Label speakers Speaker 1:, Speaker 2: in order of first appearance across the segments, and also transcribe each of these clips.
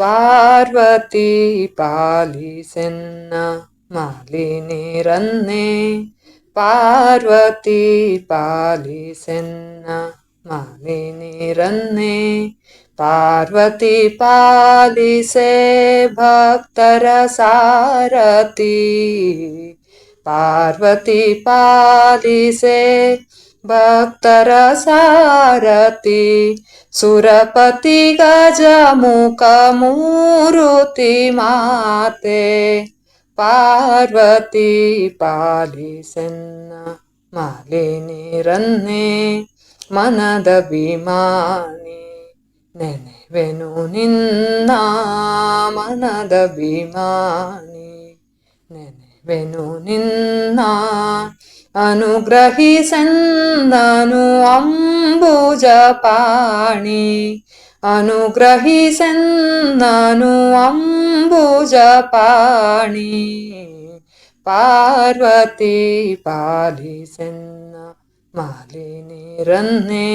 Speaker 1: पार्वती पालिषे मालिनिरन्ने पार्वती पालिसे मालिनिरन्ने पार्वती पालिसे भक्तरसारथि। पार्वती पालिसे ಭಕ್ತರ ಸಾರತಿ ಸುರಪತಿ ಗಜ ಮುಖ ಮೂರುತಿ ಮಾತೆ ಪಾರ್ವತಿ ಪಾಲಿಸೆನ್ನ ಮಾಲಿನಿರನ್ನೇ ಮನದ ಭೀಮಾನಿ ನೆನೆವೆನು ನಿನ್ನ ಮನದ ಭೀಮಾನಿ ನೆನೆವೆನು ನಿನ್ನ ಅನುಗ್ರಹಿಸೆಂದನು ಅಂಬುಜ ಪಾಣಿ ಅನುಗ್ರಹಿಸೆಂದನು ಅಂಬುಜ ಪಾಣಿ ಪಾರ್ವತಿ ಪಾಲಿಸೆನ್ನ ಮಾಲಿನಿರನ್ನೇ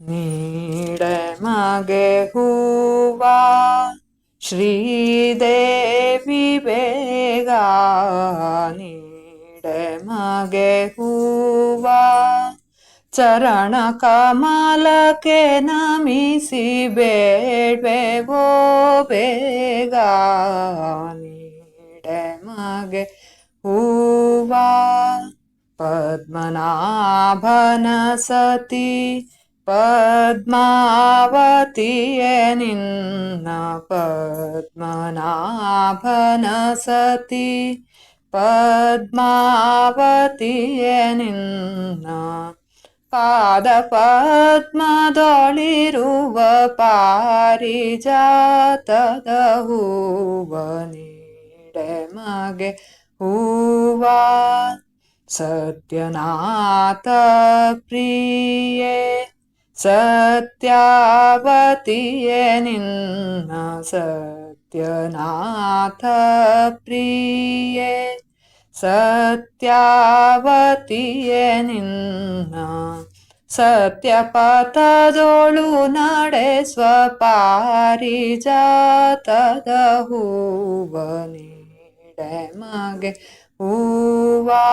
Speaker 1: ನೀಡ ಮಗೆ ಹೂವ ಶ್ರೀದೇವಿ ಬೇಗ ನೀಡ ಮಗೆ ಹೂವ ಚರಣ ಕಮಲಕ್ಕೆ ನಮಿಸಿ ಬೇಡ್ವೆವೋ ಬೇಗ ನೀಡ ಮಗೆ ಹೂವ ಪದ್ಮನಾಭನ ಸತಿ पद्मावतीय निन्ना पद्मनाभनसती। पद्मावतीयनिन्ना पादपद्मदोळिरु पारिजातदहुव निडमगे हूवा। सत्यनातप्रिये ಸತ್ಯವತಿಯೇ ನಿನ್ನ ಸತ್ಯನಾಥ ಪ್ರಿಯೇ. ಸತ್ಯವತಿಯೇ ನಿನ್ನ ಸತ್ಯಪಥದೋಳು ನಡೆ ಸ್ವಪಾರಿಜಾತದ ಹೂವನೀಡೆ ಮಗೆ ಹೂವಾ.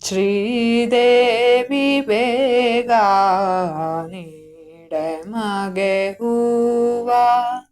Speaker 1: ಶ್ರೀದೇವಿ ಬೇ ગાને ડેમગે હુવા